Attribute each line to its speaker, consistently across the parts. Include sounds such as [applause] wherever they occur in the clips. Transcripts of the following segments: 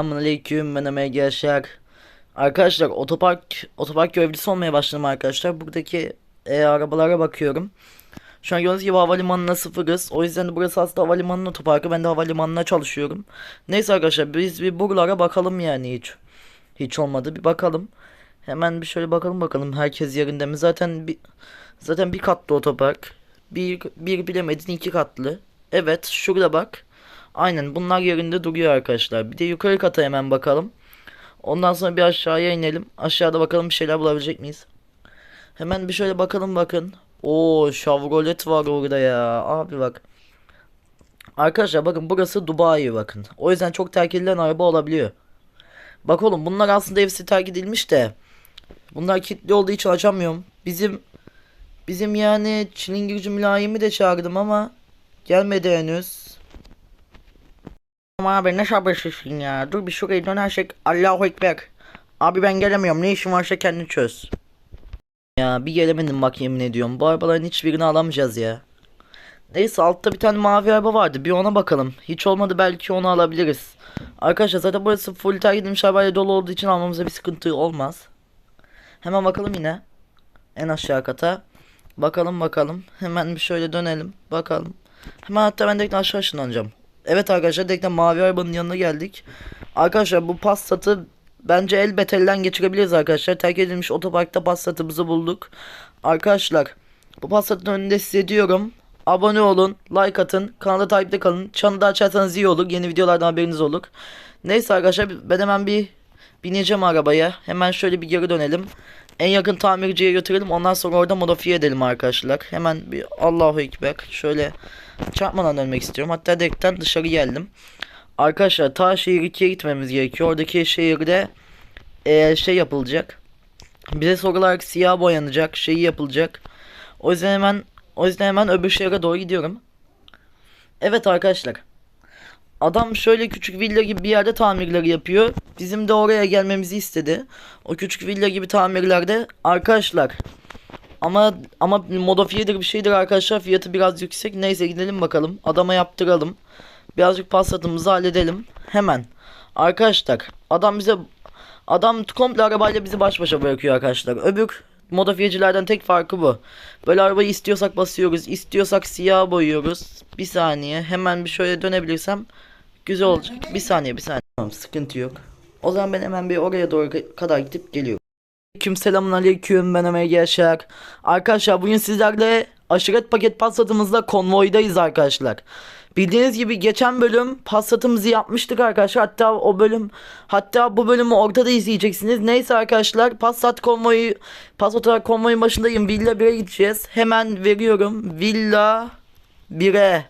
Speaker 1: Selamünaleyküm ben Ömer Yaşar. Arkadaşlar otopark otopark görevlisi olmaya başladım arkadaşlar. Buradaki e, arabalara bakıyorum. Şu an gördüğünüz gibi havalimanına sıfırız. O yüzden de burası aslında havalimanının otoparkı. Ben de havalimanına çalışıyorum. Neyse arkadaşlar biz bir buralara bakalım yani hiç. Hiç olmadı bir bakalım. Hemen bir şöyle bakalım bakalım herkes yerinde mi? Zaten bir zaten bir katlı otopark. Bir, bir bilemedin iki katlı. Evet şurada bak. Aynen bunlar yerinde duruyor arkadaşlar. Bir de yukarı kata hemen bakalım. Ondan sonra bir aşağıya inelim. Aşağıda bakalım bir şeyler bulabilecek miyiz? Hemen bir şöyle bakalım bakın. Oo Chevrolet var orada ya. Abi bak. Arkadaşlar bakın burası Dubai bakın. O yüzden çok terk edilen araba olabiliyor. Bak oğlum bunlar aslında hepsi terk edilmiş de. Bunlar kilitli olduğu için açamıyorum. Bizim bizim yani çilingirci mülayimi de çağırdım ama gelmedi henüz. Ama abi ne sabırsızsın ya. Dur bir şurayı dönersek Allahu Ekber. Abi ben gelemiyorum. Ne işin varsa kendin çöz. Ya bir gelemedim bak yemin ediyorum. Bu arabaların hiçbirini alamayacağız ya. Neyse altta bir tane mavi araba vardı. Bir ona bakalım. Hiç olmadı belki onu alabiliriz. Arkadaşlar zaten burası full terk edilmiş arabayla dolu olduğu için almamıza bir sıkıntı olmaz. Hemen bakalım yine. En aşağı kata. Bakalım bakalım. Hemen bir şöyle dönelim. Bakalım. Hemen hatta ben direkt aşağı ışınlanacağım. Evet arkadaşlar direkt mavi arabanın yanına geldik. Arkadaşlar bu Passat'ı bence elbet elden geçirebiliriz arkadaşlar. Terk edilmiş otoparkta Passat'ımızı bulduk. Arkadaşlar bu Passat'ın önünde size diyorum. Abone olun, like atın, kanalda takipte kalın. Çanı da açarsanız iyi olur. Yeni videolardan haberiniz olur. Neyse arkadaşlar ben hemen bir bineceğim arabaya. Hemen şöyle bir geri dönelim. En yakın tamirciye götürelim. Ondan sonra orada modifiye edelim arkadaşlar. Hemen bir Allahu Ekber. Şöyle çarpmadan dönmek istiyorum. Hatta direkten dışarı geldim. Arkadaşlar ta şehir 2'ye gitmemiz gerekiyor. Oradaki şehirde eee, şey yapılacak. Bize sorular siyah boyanacak. Şeyi yapılacak. O yüzden hemen o yüzden hemen öbür şehre doğru gidiyorum. Evet arkadaşlar. Adam şöyle küçük villa gibi bir yerde tamirleri yapıyor. Bizim de oraya gelmemizi istedi. O küçük villa gibi tamirlerde arkadaşlar. Ama ama modifiyedir bir şeydir arkadaşlar. Fiyatı biraz yüksek. Neyse gidelim bakalım. Adama yaptıralım. Birazcık pasatımızı halledelim. Hemen. Arkadaşlar adam bize adam komple arabayla bizi baş başa bırakıyor arkadaşlar. Öbür modifiyecilerden tek farkı bu. Böyle arabayı istiyorsak basıyoruz. istiyorsak siyah boyuyoruz. Bir saniye. Hemen bir şöyle dönebilirsem güzel olacak. Bir saniye bir saniye. Tamam sıkıntı yok. O zaman ben hemen bir oraya doğru kadar gidip geliyorum. Aleyküm selamun aleyküm ben Ömer. Arkadaşlar bugün sizlerle aşiret paket Passat'ımızla konvoydayız arkadaşlar. Bildiğiniz gibi geçen bölüm Passat'ımızı yapmıştık arkadaşlar. Hatta o bölüm hatta bu bölümü ortada izleyeceksiniz. Neyse arkadaşlar Passat konvoyu Passat konvoyun başındayım. Villa 1'e gideceğiz. Hemen veriyorum. Villa 1'e.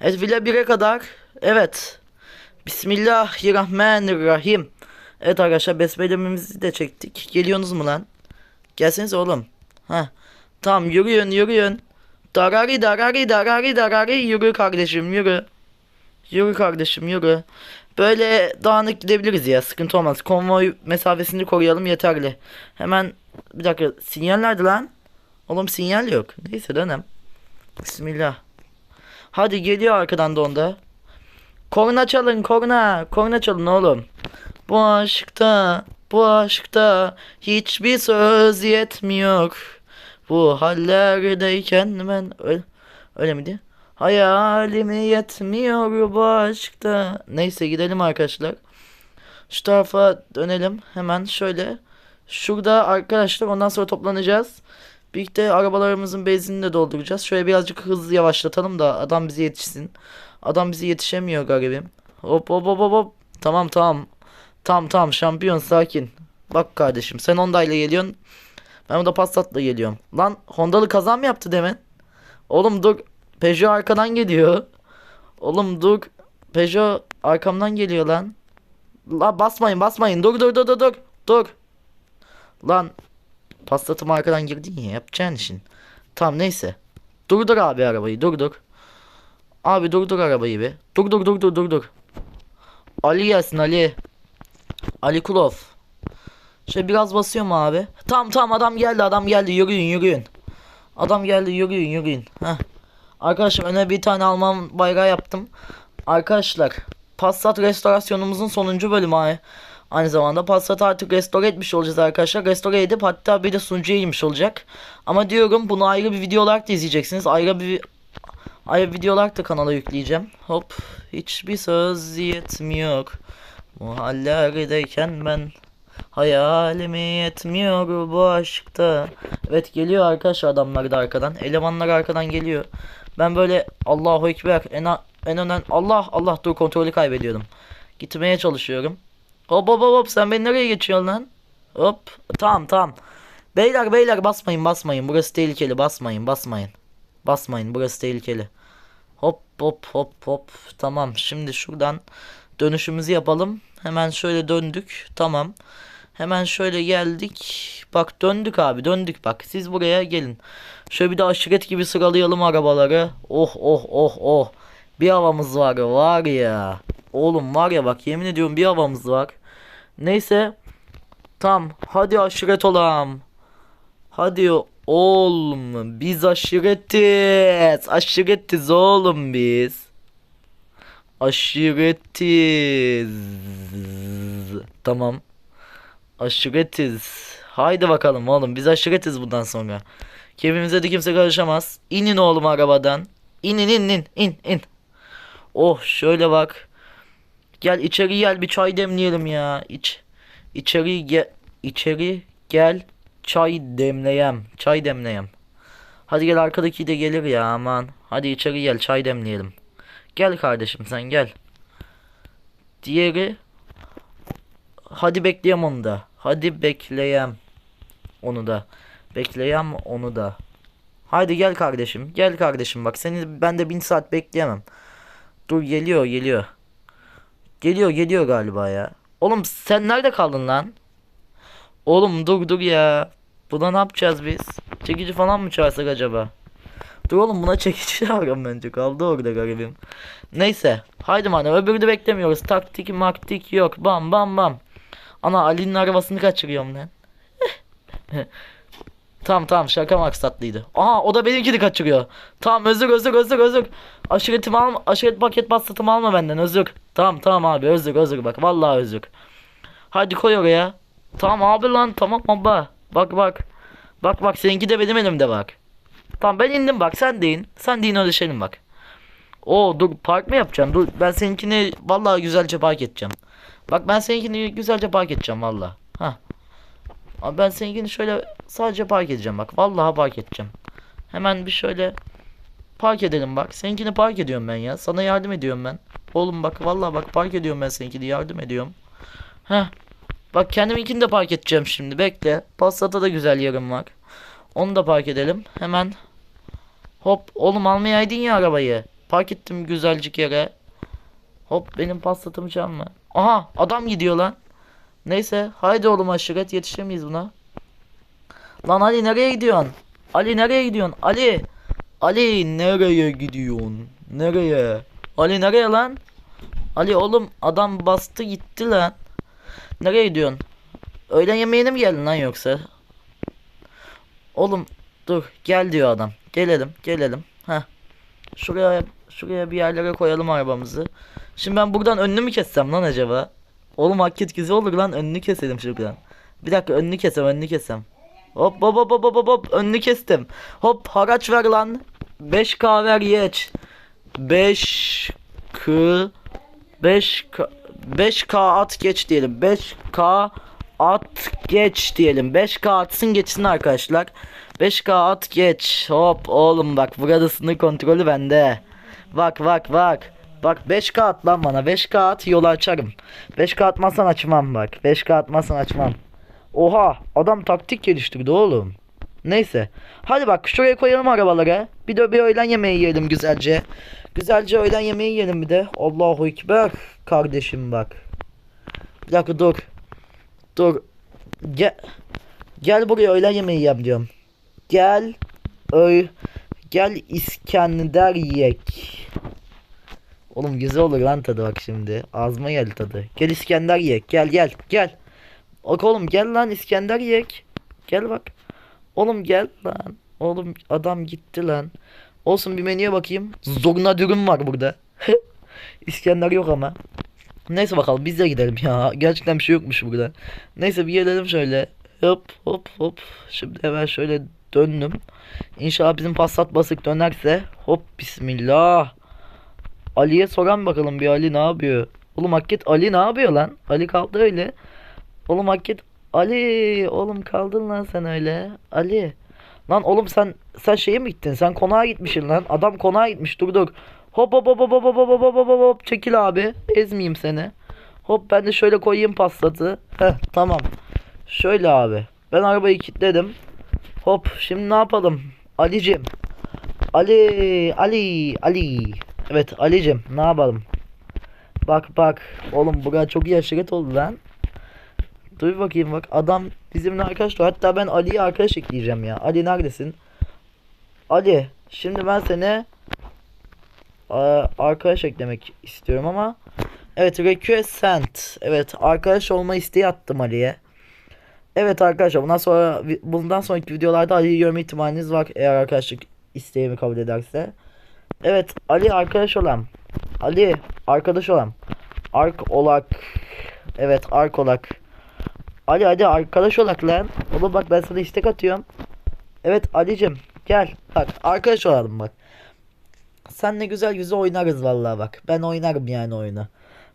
Speaker 1: Evet Villa 1'e kadar. Evet. Bismillahirrahmanirrahim. Evet arkadaşlar besmelememizi de çektik. Geliyorsunuz mu lan? Gelseniz oğlum. Ha. Tamam yürüyün yürüyün. Darari darari darari darari yürü kardeşim yürü. Yürü kardeşim yürü. Böyle dağınık gidebiliriz ya sıkıntı olmaz. Konvoy mesafesini koruyalım yeterli. Hemen bir dakika sinyal nerede lan? Oğlum sinyal yok. Neyse dönem. Bismillah. Hadi geliyor arkadan da onda. Korna çalın korna. Korna çalın oğlum. Bu aşkta, bu aşkta hiçbir söz yetmiyor. Bu hallerdeyken ben öyle, öyle miydi? Hayalimi yetmiyor bu aşkta. Neyse gidelim arkadaşlar. Şu tarafa dönelim. Hemen şöyle. Şurada arkadaşlar ondan sonra toplanacağız. Birlikte arabalarımızın benzinini de dolduracağız. Şöyle birazcık hızlı yavaşlatalım da adam bize yetişsin. Adam bize yetişemiyor garibim. Hop hop hop hop hop. Tamam tamam. Tamam tamam şampiyon sakin. Bak kardeşim sen Honda ile geliyorsun. Ben de Passat'la geliyorum. Lan Honda'lı kazan mı yaptı demin? Oğlum dur. Peugeot arkadan geliyor. Oğlum dur. Peugeot arkamdan geliyor lan. Lan basmayın basmayın. Dur dur dur dur dur. Dur. Lan. Passat'ım arkadan girdin ya. Yapacağın işin. Tamam neyse. Durdur abi arabayı durdur. Abi durdur arabayı bir. Dur dur dur dur dur dur. Ali gelsin Ali. Ali Kulov. Şöyle biraz basıyorum abi. Tamam tamam adam geldi adam geldi yürüyün yürüyün. Adam geldi yürüyün yürüyün. Heh. Arkadaşlar öne bir tane Alman bayrağı yaptım. Arkadaşlar Passat restorasyonumuzun sonuncu bölümü ay- aynı zamanda Passat artık restore etmiş olacağız arkadaşlar. Restore edip hatta bir de sunucuya inmiş olacak. Ama diyorum bunu ayrı bir video olarak da izleyeceksiniz. Ayrı bir ayrı video olarak da kanala yükleyeceğim. Hop hiçbir söz yetmiyor. Bu hallerdeyken ben Hayalimi yetmiyor bu aşkta. Evet geliyor arkadaşlar adamlar da arkadan. Elemanlar arkadan geliyor. Ben böyle Allahu Ekber en, en önen Allah Allah dur kontrolü kaybediyordum. Gitmeye çalışıyorum. Hop hop hop sen beni nereye geçiyorsun lan? Hop tamam tamam. Beyler beyler basmayın basmayın burası tehlikeli basmayın basmayın. Basmayın burası tehlikeli. Hop hop hop hop tamam şimdi şuradan dönüşümüzü yapalım. Hemen şöyle döndük tamam. Hemen şöyle geldik. Bak döndük abi döndük bak. Siz buraya gelin. Şöyle bir de aşiret gibi sıralayalım arabaları. Oh oh oh oh. Bir havamız var var ya. Oğlum var ya bak yemin ediyorum bir havamız var. Neyse. Tam hadi aşiret olalım. Hadi oğlum biz aşiretiz. Aşiretiz oğlum biz. Aşiretiz. Tamam. Aşiretiz. Haydi bakalım oğlum biz aşiretiz bundan sonra. Keyfimize de kimse karışamaz. İnin oğlum arabadan. İnin in in in in. Oh şöyle bak. Gel içeri gel bir çay demleyelim ya. İç. İçeri gel. içeri gel. Çay demleyem. Çay demleyem. Hadi gel arkadaki de gelir ya aman. Hadi içeri gel çay demleyelim. Gel kardeşim sen gel. Diğeri Hadi bekleyem onu da. Hadi bekleyem. Onu da. Bekleyem onu da. Haydi gel kardeşim. Gel kardeşim bak seni ben de bin saat bekleyemem. Dur geliyor geliyor. Geliyor geliyor galiba ya. Oğlum sen nerede kaldın lan? Oğlum dur dur ya. Buna ne yapacağız biz? Çekici falan mı çağırsak acaba? Dur oğlum buna çekici [laughs] çağırın bence. Kaldı orada garibim. Neyse. Haydi madem öbürü de beklemiyoruz. Taktik maktik yok. Bam bam bam. Ana Ali'nin arabasını kaçırıyorum lan. [laughs] tamam tamam şaka maksatlıydı. Aha o da benimkini kaçırıyor. Tamam özür özür özür özür. Aşiretimi alma, aşiret paket bastatımı alma benden özür. Tamam tamam abi özür özür bak vallahi özür. Hadi koy oraya. Tamam abi lan tamam baba. Bak bak. Bak bak seninki de benim elimde bak. Tamam ben indim bak sen de in. Sen de in ödeşelim bak. Oo dur park mı yapacaksın? Dur ben seninkini vallahi güzelce park edeceğim. Bak ben seninkini güzelce park edeceğim valla. Ha. Abi ben seninkini şöyle sadece park edeceğim bak. Vallahi park edeceğim. Hemen bir şöyle park edelim bak. Seninkini park ediyorum ben ya. Sana yardım ediyorum ben. Oğlum bak vallahi bak park ediyorum ben seninkini yardım ediyorum. Heh. Bak kendiminkini de park edeceğim şimdi. Bekle. Passat'a da güzel yerim var. Onu da park edelim. Hemen. Hop oğlum almayaydın ya arabayı. Park ettim güzelcik yere. Hop benim Passat'ımı çalma. Aha adam gidiyor lan. Neyse haydi oğlum aşiret yetişemeyiz buna. Lan Ali nereye gidiyorsun? Ali nereye gidiyorsun? Ali. Ali nereye gidiyorsun? Nereye? Ali nereye lan? Ali oğlum adam bastı gitti lan. Nereye gidiyorsun? Öğlen yemeğine mi geldin lan yoksa? Oğlum dur gel diyor adam. Gelelim gelelim. Heh. Şuraya şuraya bir yerlere koyalım arabamızı. Şimdi ben buradan önünü mü kessem lan acaba? Oğlum hareket güzel olur lan önünü keselim şuradan. Bir dakika önünü kesem önünü kesem. Hop hop hop hop hop hop, önünü kestim. Hop haraç ver lan. 5k ver geç. 5 k 5k 5k at geç diyelim. 5k at geç diyelim. 5k atsın geçsin arkadaşlar. 5k at geç. Hop oğlum bak burada sınır kontrolü bende. Bak bak bak. Bak 5k at lan bana. 5k at yolu açarım. 5k atmazsan açmam bak. 5k atmazsan açmam. Oha adam taktik geliştirdi oğlum. Neyse. Hadi bak şuraya koyalım arabalara. Bir de bir öğlen yemeği yiyelim güzelce. Güzelce öğlen yemeği yiyelim bir de. Allahu Ekber kardeşim bak. Bir dakika dur. Dur. Gel. Gel buraya öğlen yemeği yiyem diyorum. Gel. Öy. Gel İskender yiyek. Oğlum güzel olur lan tadı bak şimdi. Ağzıma geldi tadı. Gel İskender yiyek. Gel gel gel. Bak oğlum gel lan İskender yiyek. Gel bak. Oğlum gel lan. Oğlum adam gitti lan. Olsun bir menüye bakayım. Zoruna dürüm var burada. [laughs] İskender yok ama. Neyse bakalım biz de gidelim ya. Gerçekten bir şey yokmuş burada. Neyse bir gelelim şöyle. Hop hop hop. Şimdi hemen şöyle döndüm. İnşallah bizim Passat basık dönerse. Hop bismillah. Ali'ye soran bakalım bir Ali ne yapıyor? Oğlum Hakket Ali ne yapıyor lan? Ali kaldı öyle. Oğlum Hakket Ali oğlum kaldın lan sen öyle. Ali. Lan oğlum sen sen şeye mi gittin? Sen konağa gitmişsin lan. Adam konağa gitmiş. Dur dur. Hop hop hop hop hop hop hop hop hop hop çekil abi. Ezmeyeyim seni. Hop ben de şöyle koyayım paslatı. Heh tamam. Şöyle abi. Ben arabayı kilitledim. Hop şimdi ne yapalım? Alicim. Ali Ali Ali. Evet Alicim ne yapalım? Bak bak. Oğlum bura çok iyi aşiret oldu lan. Dur bakayım bak adam bizimle arkadaşlar. Hatta ben Ali'yi arkadaş ekleyeceğim ya. Ali neredesin? Ali şimdi ben seni arkadaş eklemek istiyorum ama. Evet request sent evet arkadaş olma isteği attım Ali'ye. Evet arkadaşlar bundan sonra bundan sonraki videolarda Ali'yi görme ihtimaliniz var eğer arkadaşlık isteğimi kabul ederse. Evet Ali arkadaş olan Ali arkadaş olan ark olak evet ark olak. Ali hadi arkadaş olak lan. Oğlum bak ben sana istek atıyorum. Evet Ali'cim gel. Bak arkadaş olalım bak sen ne güzel güzel oynarız vallahi bak. Ben oynarım yani oyunu.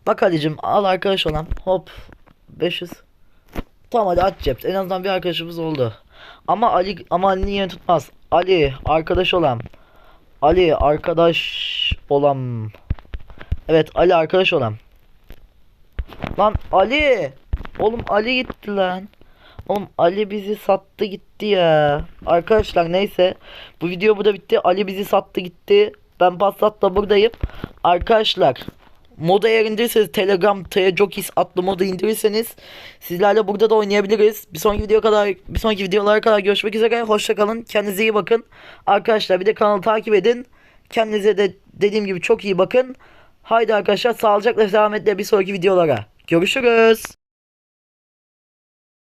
Speaker 1: Bak Ali'cim al arkadaş olan. Hop. 500. Tamam hadi aç cep. En azından bir arkadaşımız oldu. Ama Ali ama Ali'nin yerini tutmaz. Ali arkadaş olan. Ali arkadaş olan. Evet Ali arkadaş olan. Lan Ali. Oğlum Ali gitti lan. Oğlum Ali bizi sattı gitti ya. Arkadaşlar neyse. Bu video burada bitti. Ali bizi sattı gitti. Ben Passat'la buradayım. Arkadaşlar moda eğer indirirseniz Telegram Jokis adlı modu indirirseniz sizlerle burada da oynayabiliriz. Bir sonraki video kadar bir sonraki videolara kadar görüşmek üzere. Hoşça kalın. Kendinize iyi bakın. Arkadaşlar bir de kanalı takip edin. Kendinize de dediğim gibi çok iyi bakın. Haydi arkadaşlar sağlıcakla selametle bir sonraki videolara. Görüşürüz.